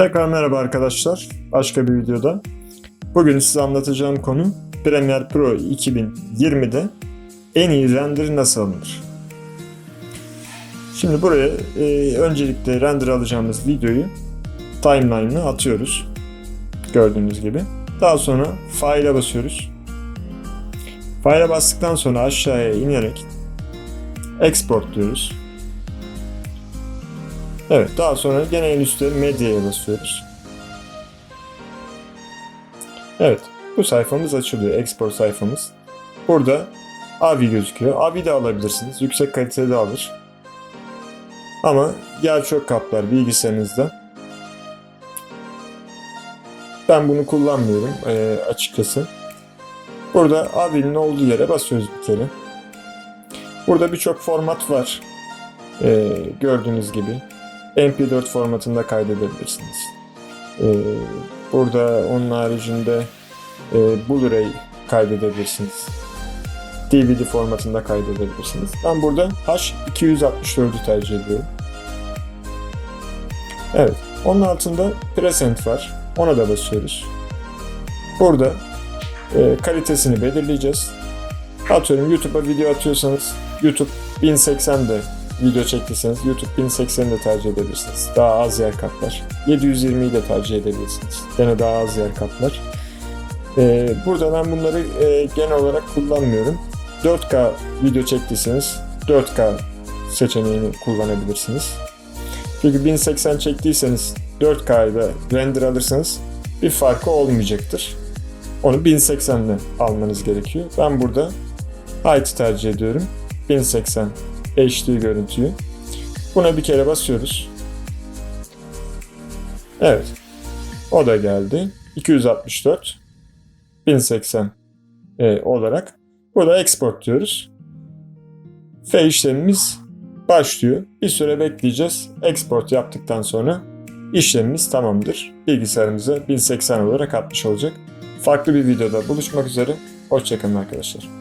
Tekrar merhaba arkadaşlar. Başka bir videoda. Bugün size anlatacağım konu Premiere Pro 2020'de en iyi render nasıl alınır? Şimdi buraya e, öncelikle render alacağımız videoyu timeline'a atıyoruz. Gördüğünüz gibi. Daha sonra file'a basıyoruz. File'a bastıktan sonra aşağıya inerek export diyoruz. Evet, daha sonra gene en üstte medyaya basıyoruz. Evet, bu sayfamız açılıyor, export sayfamız. Burada AVI gözüküyor. AVI de alabilirsiniz, yüksek kalitede alır. Ama yer çok kaplar bilgisayarınızda. Ben bunu kullanmıyorum eee, açıkçası. Burada AVI'nin olduğu yere basıyoruz bir kere. Burada birçok format var. Eee, gördüğünüz gibi. MP4 formatında kaydedebilirsiniz. Ee, burada onun haricinde e, Blu-ray kaydedebilirsiniz. DVD formatında kaydedebilirsiniz. Ben burada H264'ü tercih ediyorum. Evet. Onun altında Present var. Ona da basıyoruz. Burada e, kalitesini belirleyeceğiz. Atıyorum YouTube'a video atıyorsanız YouTube 1080'de video çektiyseniz YouTube 1080'i de tercih edebilirsiniz. Daha az yer kaplar. 720'yi de tercih edebilirsiniz. Gene daha az yer kaplar. Ee, burada ben bunları e, genel olarak kullanmıyorum. 4K video çektiyseniz 4K seçeneğini kullanabilirsiniz. Çünkü 1080 çektiyseniz 4K'da render alırsanız bir farkı olmayacaktır. Onu 1080'de almanız gerekiyor. Ben burada Height tercih ediyorum. 1080 HD görüntüyü. Buna bir kere basıyoruz. Evet. O da geldi. 264 1080 e, olarak. Burada export diyoruz. Ve işlemimiz başlıyor. Bir süre bekleyeceğiz. Export yaptıktan sonra işlemimiz tamamdır. Bilgisayarımıza 1080 olarak atmış olacak. Farklı bir videoda buluşmak üzere. Hoşçakalın arkadaşlar.